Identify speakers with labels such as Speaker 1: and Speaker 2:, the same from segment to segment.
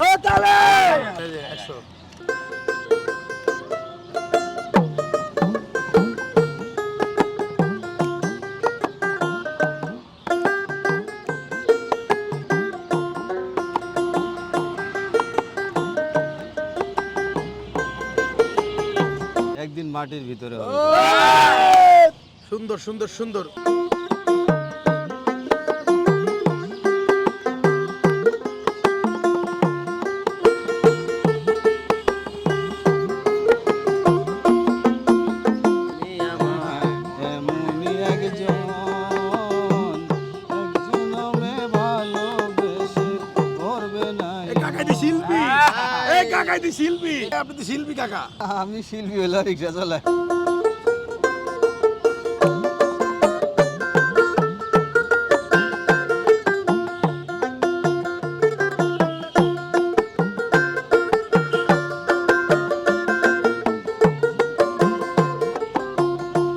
Speaker 1: একদিন
Speaker 2: মাটির ভিতরে
Speaker 1: সুন্দর সুন্দর সুন্দর এই কাকা দি শিল্পী আপনি তো শিল্পী কাকা
Speaker 2: আমি শিল্পী হলো রিক্সা চলায়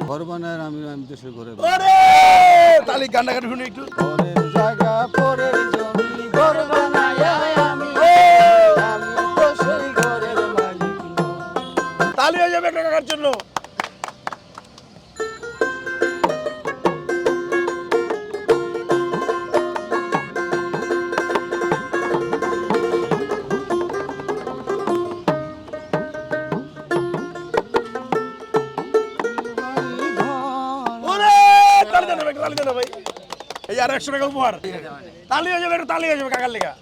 Speaker 2: ঘর বানায় আমি আমি দেশের ঘরে
Speaker 1: তাহলে গান্ডাগান শুনে একটু জায়গা তালি হয়ে যাবে একটা কাকার জন্য তালি তালি হয়ে যাবে একটু তালি হয়ে যাবে কাকার লেখা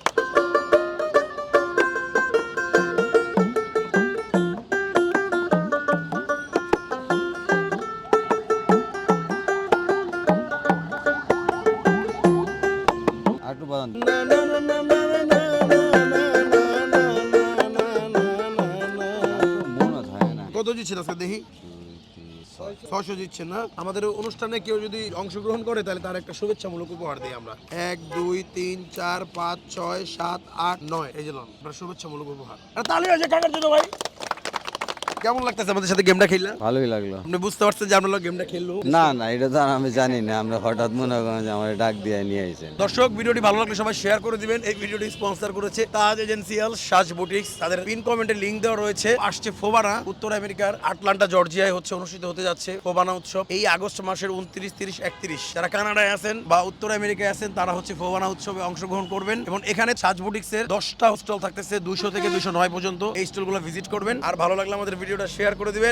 Speaker 1: আমাদের অনুষ্ঠানে কেউ যদি অংশগ্রহণ করে তাহলে তার একটা শুভেচ্ছামূলক উপহার দিই আমরা এক দুই তিন চার পাঁচ ছয় সাত আট নয় এই যে আপনার শুভেচ্ছামূলক উপহার তাহলে আছে জন্য ভাই কেমন লাগতেছে আমাদের সাথে গেমটা খেললা ভালোই লাগলো আপনি বুঝতে পারছেন যে আমরা গেমটা খেললো
Speaker 2: না না এটা তো আমি জানি না আমরা হঠাৎ মনে করেন যে আমার ডাক দিয়ে নিয়ে আইছেন
Speaker 1: দর্শক ভিডিওটি ভালো লাগলে সবাই শেয়ার করে দিবেন এই ভিডিওটি স্পন্সর করেছে তাজ এজেন্সিয়াল সাজ বুটিক্স তাদের পিন কমেন্টে লিংক দেওয়া রয়েছে আসছে ফোবানা উত্তর আমেরিকার আটলান্টা জর্জিয়ায় হচ্ছে অনুষ্ঠিত হতে যাচ্ছে ফোবানা উৎসব এই আগস্ট মাসের উনত্রিশ তিরিশ একত্রিশ যারা কানাডায় আছেন বা উত্তর আমেরিকায় আছেন তারা হচ্ছে ফোবানা উৎসবে অংশগ্রহণ করবেন এবং এখানে সাজ এর দশটা হোস্টেল থাকতেছে দুশো থেকে দুশো নয় পর্যন্ত এই স্টল গুলো ভিজিট করবেন আর ভালো লাগলে আমাদের ভিডিও ভিডিওটা শেয়ার করে দিবেন